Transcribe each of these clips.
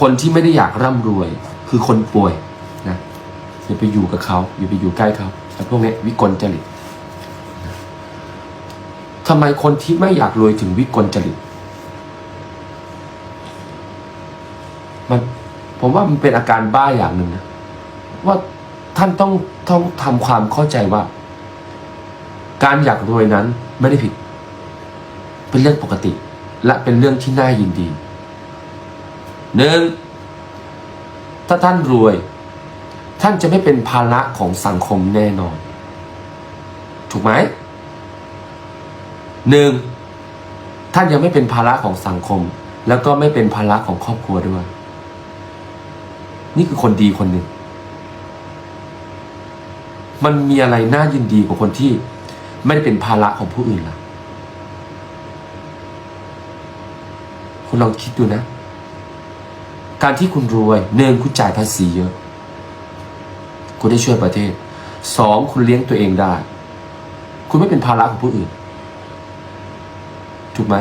คนที่ไม่ได้อยากร่ำรวย คือคนป่วยนะอย่าไปอยู่กับเขาอย่าไปอยู่ใกล้เขาไอ้พวกนี้วิกลจริตทำไมคนที่ไม่อยากรวยถึงวิกลจริต มันผมว่ามันเป็นอาการบ้าอย่างหนึ่งนะ ว่าท่านต้องต้องทำความเข้าใจว่า การอยากรวยนั้นไม่ได้ผิด เป็นเรื่องปกติ และเป็นเรื่องที่น่ายินดี หนึ่งถ้าท่านรวย ท่านจะไม่เป็นภาระของสังคมแน่นอน ถูกไหมหนึ่งท่านยังไม่เป็นภาระของสังคม แล้วก็ไม่เป็นภาระของครอบครัวด้วย นี่คือคนดีคนหนึ่ง มันมีอะไรน่ายินดีกว่าคนที่ไม่ได้เป็นภาระของผู้อื่นล่ะ คุณลองคิดดูนะ การที่คุณรวยหนึ่งคุณจ่ายภาษีเยอะ คุณได้ช่วยประเทศสองคุณเลี้ยงตัวเองได้ คุณไม่เป็นภาระของผู้อื่น ถูกไหม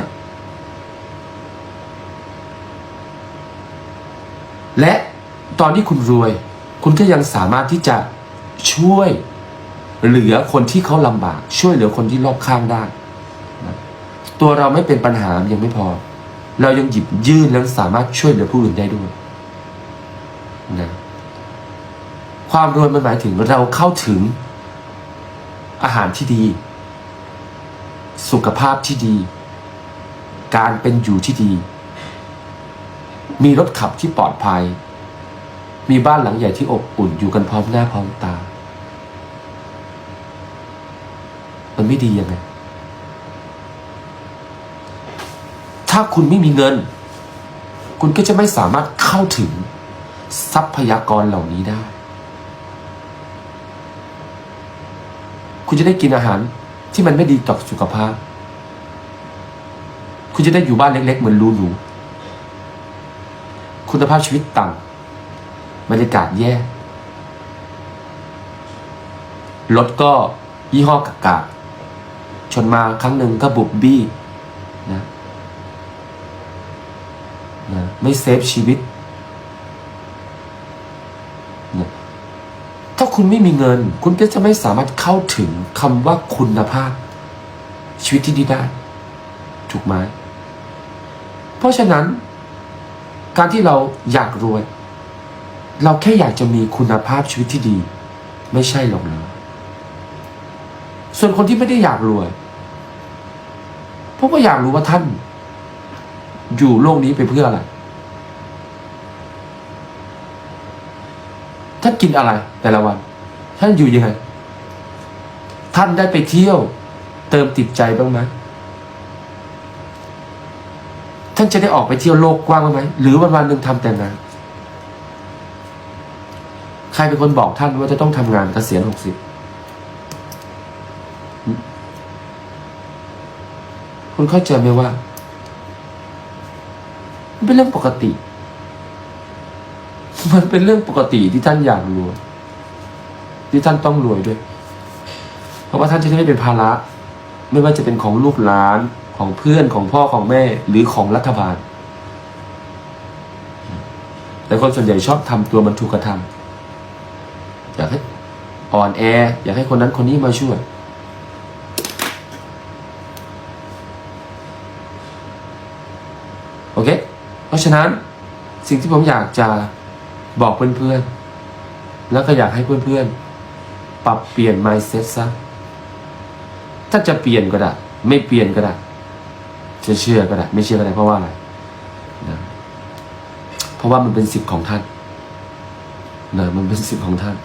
และตอนที่คุณรวย คุณก็ยังสามารถที่จะช่วยเหลือคนที่เขาลำบาก ช่วยเหลือคนที่รอบข้างได้ ตัวเราไม่เป็นปัญหายังไม่พอ เรายังหยิบยื่นแล้วสามารถช่วยเหลือผู้อื่นได้ด้วยนะความรวยมันหมายถึงเราเข้าถึงอาหารที่ดี สุขภาพที่ดี การเป็นอยู่ที่ดี มีรถขับที่ปลอดภัย มีบ้านหลังใหญ่ที่อบอุ่นอยู่กันพร้อมหน้าพร้อมตา มันไม่ดียังไงาคุณไม่มีเงิน คุณก็จะไม่สามารถเข้าถึงทรัพยากรเหล่านี้ได้ คุณจะได้กินอาหารที่มันไม่ดีต่อสุขภาพ คุณจะได้อยู่บ้านเล็ก ๆ เหมือนรูหนูคุณภาพชีวิตต่ำบรรยากาศแย่รถก็ยี่ห้อกากาชนมาครั้งหนึ่งก็บุบบี้นะนะ ไม่เซฟชีวิต ถ้าคุณไม่มีเงิน คุณก็จะไม่สามารถเข้าถึงคำว่าคุณภาพ ชีวิตที่ดีได้ ถูกไหมเพราะฉะนั้น การที่เราอยากรวย เราแค่อยากจะมีคุณภาพชีวิตที่ดี ไม่ใช่หรอกนะส่วนคนที่ไม่ได้อยากรวยเพราะว่าอยากรู้ว่าท่าน อยู่โลกนี้ไปเพื่ออะไร ท่าน กินอะไรแต่ละวัน ท่านอยู่ยังไง ท่านได้ไปเที่ยว เติมติดใจบ้างไหมท่านจะได้ออกไปเที่ยวโลกกว้างบ้างไหมหรือวันวันหนึ่งทำแต่งานใครเป็นคนบอกท่านว่าจะต้องทำงานเกษียณหกสิบคุณเข้าใจไหมว่าเป็นเรื่องปกติ มันเป็นเรื่องปกติที่ท่านอยากรวยที่ท่านต้องรวยด้วย เพราะว่าท่านจะไม่เป็นภาระ ไม่ว่าจะเป็นของลูกหลานของเพื่อนของพ่อของแม่หรือของรัฐบาล แต่คนส่วนใหญ่ชอบทำตัวมันถูกกระทำอยากให้อ่อนแอ อยากให้คนนั้นคนนี้มาช่วยโอเค เพราะฉะนั้นสิ่งที่ผมอยากจะ บอกเพื่อนๆ แล้วก็อยากให้เพื่อนๆ ปรับเปลี่ยน mindset ซะ ถ้าจะเปลี่ยนก็ได้ ไม่เปลี่ยนก็ได้ จะเชื่อก็ได้ ไม่เชื่อก็ได้เพราะว่าอะไรนะเพราะว่ามันเป็นสิทธิ์ของท่านนะมันเป็นสิทธิ์ของท่าน